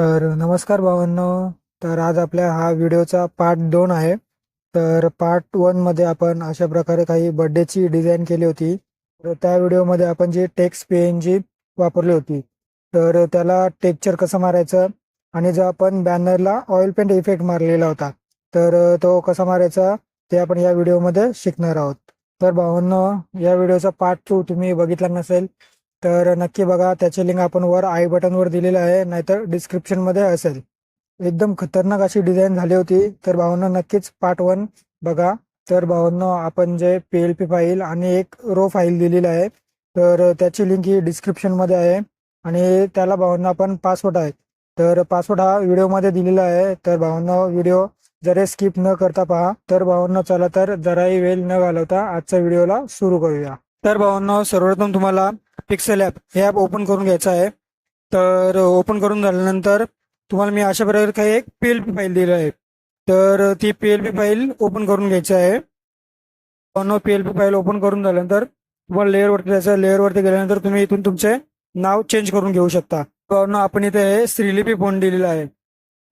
तर नमस्कार भावांनो. तर आज आपल्या हा व्हिडिओचा पार्ट दोन आहे. तर पार्ट वनमध्ये आपण अशा प्रकारे काही बर्थडेची डिझाईन केली होती. तर त्या व्हिडिओमध्ये आपण जी टेक्स पी एन जी वापरली होती तर त्याला टेक्चर कसं मारायचं आणि जो आपण बॅनरला ऑइल पेंट इफेक्ट मारलेला होता तर तो कसा मारायचा ते आपण या व्हिडिओमध्ये शिकणार आहोत. तर भावांनो या व्हिडिओचा पार्ट टू तुम्ही बघितला नसेल तर नक्की बघा त्याचे लिंक आपण वर आय बटनवर दिलेलं आहे नाहीतर डिस्क्रिप्शनमध्ये असेल. एकदम खतरनाक अशी डिझाईन झाली होती. तर भावांना नक्कीच पार्ट वन बघा. तर भावांना आपण J P L P file आणि एक रो फाईल दिलेली आहे तर त्याची लिंक ही डिस्क्रिप्शनमध्ये आहे. आणि त्याला भावांना आपण पासवर्ड आहे. तर पासवर्ड हा व्हिडिओमध्ये दिलेला आहे. तर भावांना व्हिडिओ जरा स्किप न करता पहा. तर भावांना चला तर जराही वेळ न घालवता आजच्या व्हिडिओला सुरू करूया. तर भावांना सर्वप्रथम तुम्हाला पिक्सेल ॲप हे ॲप ओपन करून घ्यायचं आहे. तर ओपन करून झाल्यानंतर तुम्हाला मी अशा प्रकारे काही एक पी एल पी फाईल दिली आहे. तर ती P L P file open करून घ्यायची आहे. P L P file open करून झाल्यानंतर तुम्हाला लेअरवरती जायचं लेअरवरती गेल्यानंतर तुम्ही इथून तुमचे नाव चेंज करून घेऊ शकता. भावांनो आपण इथे हे श्रीलिपी फोन दिलेला आहे.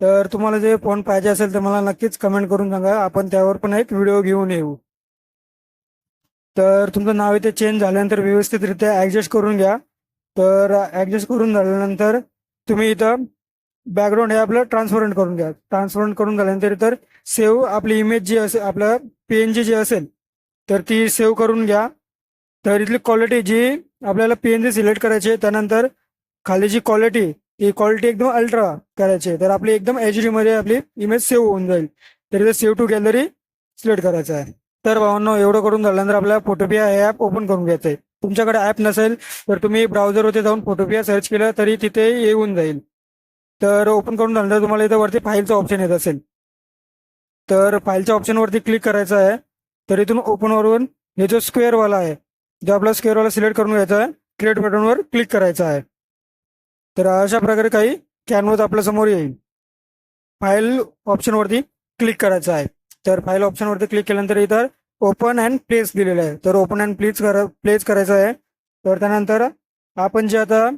तर तुम्हाला जे फोन पाहिजे असेल तर मला नक्कीच कमेंट करून सांगा. आपण त्यावर पण एक व्हिडिओ घेऊन येऊ. तर तुमचं नाव इथे चेंज झाल्यानंतर व्यवस्थितरित्या ॲडजस्ट करून घ्या. तर ॲडजस्ट करून झाल्यानंतर तुम्ही इथं बॅकग्राऊंड हे आपलं ट्रान्सपरंट करून घ्या. ट्रान्सपरंट करून झाल्यानंतर तर सेव्ह आपली इमेज जी असेल आपलं पी एन जी जी असेल तर ती सेव्ह करून घ्या. तर इथली क्वालिटी जी आपल्याला पी एन जी सिलेक्ट करायची आहे त्यानंतर खाली जी क्वालिटी ही क्वालिटी एकदम अल्ट्रा करायची आहे. तर आपली एकदम एच मध्ये आपली इमेज सेव्ह होऊन जाईल. तर इथं सेव्ह टू गॅलरी सिलेक्ट करायचं आहे. तर भावांनो एवढं करून झाल्यानंतर आपल्याला फोटोपिया हे ॲप ओपन करून घ्यायचं आहे तुमच्याकडे ॲप नसेल तर तुम्ही ब्राउझरवरती जाऊन फोटोपिया सर्च केलं तरी तिथे येऊन जाईल. तर ओपन करून झाल्यानंतर तुम्हाला इथं वरती फाईलचं ऑप्शन येत असेल. तर फाईलच्या ऑप्शनवरती क्लिक करायचं आहे. तर इथून ओपनवरून हे जो स्क्वेअरवाला आहे जो आपला स्क्वेअरवाला सिलेक्ट करून घ्यायचा आहे क्रिएट बटनवर क्लिक करायचं आहे. तर अशा प्रकारे काही कॅनवस आपल्यासमोर येईल. फाईल ऑप्शनवरती क्लिक करायचं आहे. तर फाईल ऑप्शनवरती क्लिक केल्यानंतर इथं ओपन अँड प्लेस दिलेलं आहे. तर ओपन अँड प्लेस करा प्लेस करायचं आहे. तर त्यानंतर आपण जे आता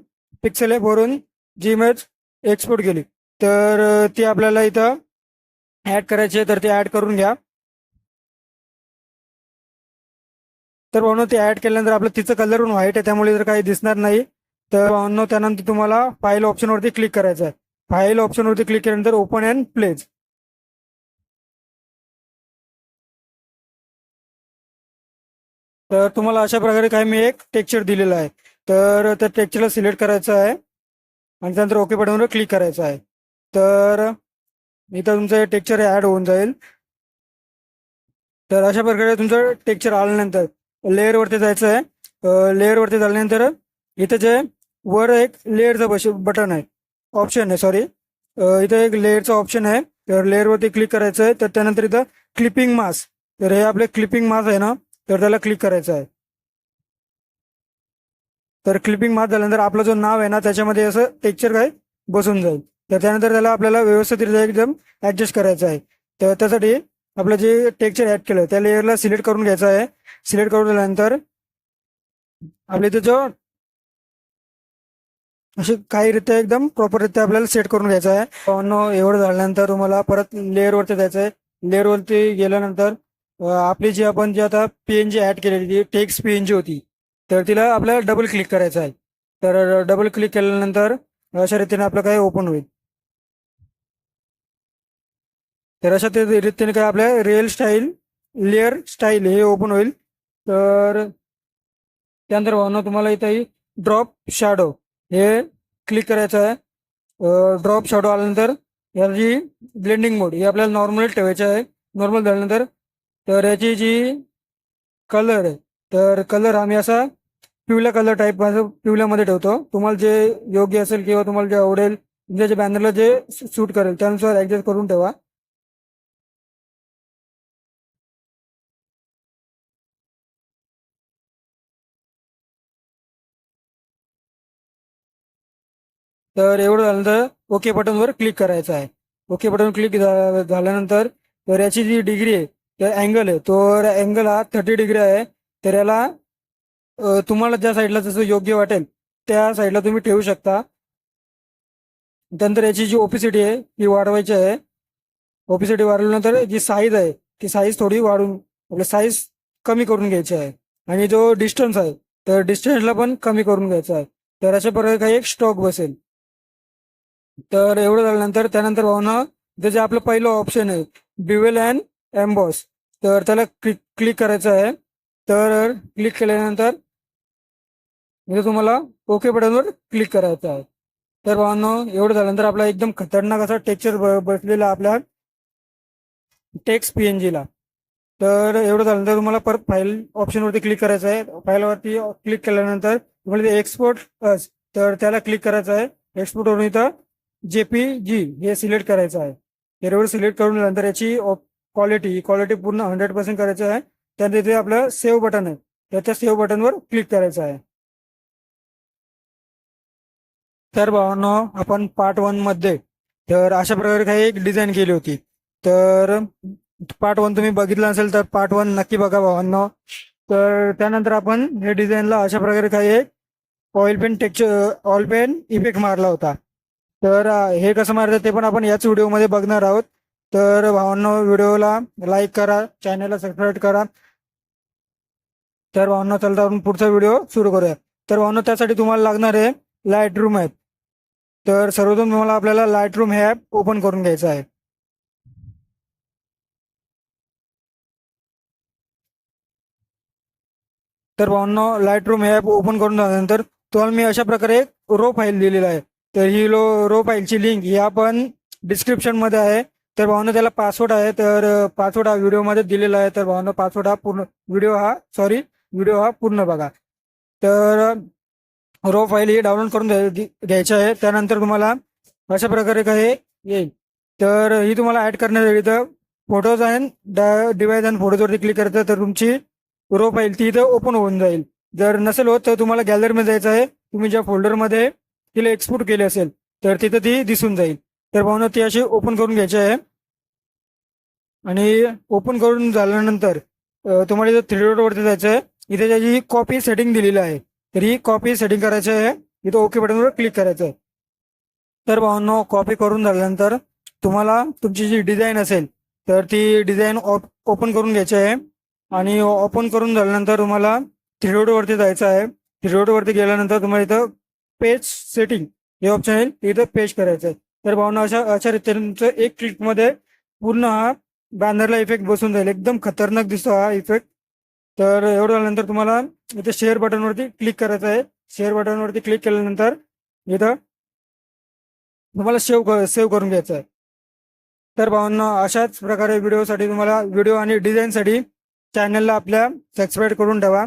पिक्सेल भरून जी इमेज एक्सपोर्ट केली तर ती आपल्याला इथं ॲड करायची आहे तर ती ॲड करून घ्या. तर भावनो ते ॲड केल्यानंतर आपलं तिचं कलर पण व्हाईट आहे त्यामुळे जर काही दिसणार नाही. तर भावनो त्यानंतर तुम्हाला फाईल ऑप्शनवरती क्लिक करायचं आहे. फाईल ऑप्शनवरती क्लिक केल्यानंतर ओपन अँड प्लेस तर तुम्हाला अशा प्रकारे काही मी एक टेक्चर दिलेलं आहे. तर त्या टेक्चरला सिलेक्ट करायचं आहे. आणि त्यानंतर ओके बटनवर क्लिक करायचं आहे. तर इथं तुमचं हे टेक्चर ॲड होऊन जाईल. तर अशा प्रकारे तुमचं टेक्चर आल्यानंतर लेअरवरती जायचं आहे. लेअरवरती झाल्यानंतर इथं जे वर एक लेअरचं बश बटन आहे. ऑप्शन आहे सॉरी इथं एक लेअरचं ऑप्शन आहे. तर लेअरवरती क्लिक करायचं आहे. तर त्यानंतर इथं क्लिपिंग मास तर हे आपले क्लिपिंग मास आहे ना? तर त्याला क्लिक करायचं आहे. तर क्लिपिंग मास झाल्यानंतर आपलं जो नाव आहे ना त्याच्यामध्ये असं टेक्चर काय बसून जाईल. तर त्यानंतर त्याला आपल्याला व्यवस्थितरित्या एकदम ऍडजस्ट करायचं आहे. तर त्यासाठी आपलं जे टेक्चर ऍड केलं त्या लेअरला सिलेक्ट करून घ्यायचं आहे. सिलेक्ट करून झाल्यानंतर आपल्या इथे जो असे काही रित्या एकदम प्रॉपररित्या आपल्याला सेट करून घ्यायचं आहे. एवढं झाल्यानंतर तुम्हाला परत लेअरवरती जायचं आहे. लेअरवरती गेल्यानंतर आपली जी आपण जी आता पी एन जी ऍड केलेली ती टेक्स्ट पी एन जी होती. तर तिला आपल्याला डबल क्लिक करायचं आहे. तर डबल क्लिक केल्यानंतर अशा रीतीने आपलं काय ओपन होईल. तर अशा ते रीतीने काय आपल्या रिअल स्टाईल लेअर स्टाईल हे ओपन होईल. तर त्यानंतर भावना तुम्हाला इथं ड्रॉप शॅडो हे क्लिक करायचं आहे. ड्रॉप शॅडो आल्यानंतर याची ब्लेंडिंग मोड हे आपल्याला नॉर्मल ठेवायचं आहे. नॉर्मल झाल्यानंतर तर याची जी कलर आहे तर कलर आम्ही असा पिवळ्या कलर टाईप पिवल्यामध्ये पिवळ्यामध्ये ठेवतो. तुम्हाला जे योग्य असेल किंवा तुम्हाला जे आवडेल तुमच्या जे बॅनरला जे सूट करेल त्यानुसार ऍडजस्ट करून ठेवा. तर एवढं झाल्यानंतर ओके बटनवर क्लिक करायचं आहे. ओके बटन क्लिक झाल्यानंतर तर याची जी डिग्री आहे अँगल आहे. तो अँगल हा थर्टी डिग्री आहे. तर याला तुम्हाला ज्या साईडला जसं योग्य वाटेल त्या साईडला तुम्ही ठेवू शकता. नंतर याची जी ओपिसिटी आहे ती वाढवायची आहे. ओपिसिटी वाढवल्यानंतर जी साईज आहे ती साईज थोडी वाढून आपल्या साईज कमी करून घ्यायची आहे. आणि जो डिस्टन्स आहे तर डिस्टन्सला पण कमी करून घ्यायचा आहे. तर अशा प्रकारे काही एक स्टॉक बसेल. तर एवढं झाल्यानंतर त्यानंतर भावना जे आपलं पहिलं ऑप्शन आहे बिवेल अँड एम्बॉस तर त्याला क्लिक क्लिक करायचं आहे. तर क्लिक केल्यानंतर इथे तुम्हाला ओके बटनवर क्लिक करायचं आहे. तर भावांनो एवढं झाल्यानंतर आपला एकदम खतरनाक असा टेक्चर बसलेला आपल्या टेक्स पी एन जीला तर एवढं झाल्यानंतर तुम्हाला परत फाईल ऑप्शनवरती क्लिक करायचं आहे. फाईलवरती क्लिक केल्यानंतर तुम्हाला एक्सपोर्ट तर त्याला क्लिक करायचं आहे. एक्सपोर्टवरून इथं जे पी जी हे सिलेक्ट करायचं आहे. एवढं सिलेक्ट करून नंतर याची क्वालिटी क्वालिटी पूर्ण हंड्रेड पर्सेंट करायचं आहे. त्यानंतर इथे आपलं सेव्ह बटन आहे. त्याच्या सेव्ह बटनवर क्लिक करायचं आहे. तर भावांनो आपण पार्ट वनमध्ये तर अशा प्रकारे काही एक डिझाईन केली होती. तर पार्ट वन तुम्ही बघितलं असेल तर पार्ट वन नक्की बघा भावांनो. तर त्यानंतर आपण हे डिझाईनला अशा प्रकारे काही एक oil paint texture oil paint effect मारला होता. तर हे कसं मारायचं ते पण आपण याच व्हिडिओमध्ये बघणार आहोत. तर भावांनो व्हिडिओला लाईक करा चॅनलला सबस्क्राईब करा. तर भावांनो चलता आपण पुढचा व्हिडिओ सुरू करूया. तर भावांनो त्यासाठी तुम्हाला लागणार आहे लाइट रूम ॲप तर सर्वप्रथम तुम्हाला आपल्याला लाइट रूम हे ॲप ओपन करून घ्यायचं आहे. तर भावांनो लाइट रूम हे ॲप ओपन करून झाल्यानंतर तुम्हाला मी अशा प्रकारे एक रो फाईल दिलेला आहे. तर ही लो रो फाईलची लिंक ही आपण डिस्क्रिप्शनमध्ये आहे. तर भावना त्याला पासवर्ड आहे तर पासवर्ड हा व्हिडिओमध्ये दिलेला आहे. तर भावना पासवर्ड हा पूर्ण व्हिडिओ हा सॉरी व्हिडिओ हा पूर्ण बघा. तर रो फाईल ही डाउनलोड करून घ्यायची आहे. त्यानंतर तुम्हाला अशा प्रकारे काही येईल. तर ही तुम्हाला ऍड करण्यासाठी तर फोटोज अँड डिवाइस आणि फोटोजवरती क्लिक करायचं तर तुमची रो फाईल ती इथं ओपन होऊन जाईल. जर नसेल होत तर तुम्हाला गॅलरीमध्ये जायचं आहे. तुम्ही ज्या फोल्डरमध्ये तिला एक्सपोर्ट केली असेल तर तिथं ती दिसून जाईल. तर भावना ती अशी ओपन करून घ्यायची आहे. आणि ओपन करून झाल्यानंतर तुम्हाला इथं थ्री वरती जायचं आहे इथे त्याची कॉपी सेटिंग दिलेली आहे तर ही कॉपी सेटिंग करायची आहे. इथं ओके बटनवर क्लिक करायचं आहे. तर भावांनो कॉपी करून झाल्यानंतर तुम्हाला तुमची जी डिझाईन असेल तर ती डिझाईन ओपन करून घ्यायची आहे. आणि ओपन करून झाल्यानंतर तुम्हाला थ्री वरती जायचं आहे. थ्री वरती गेल्यानंतर तुम्हाला इथं पेज सेटिंग हे ऑप्शन येईल. इथं पेज करायचं आहे. तर भावना अशा अशा रीतीने तुमचं एक क्लिकमध्ये पूर्ण हा बॅनरला इफेक्ट बसून जाईल एकदम खतरनाक दिसतो हा इफेक्ट तर एवढं झाल्यानंतर तुम्हाला इथे शेअर बटनवरती क्लिक करायचं आहे. शेअर बटनवरती क्लिक केल्यानंतर इथं तुम्हाला सेव्ह सेव्ह करून घ्यायचं आहे. तर भावांना अशाच प्रकारे व्हिडिओसाठी तुम्हाला व्हिडिओ आणि डिझाईनसाठी चॅनलला आपल्या सबस्क्राईब करून ठेवा.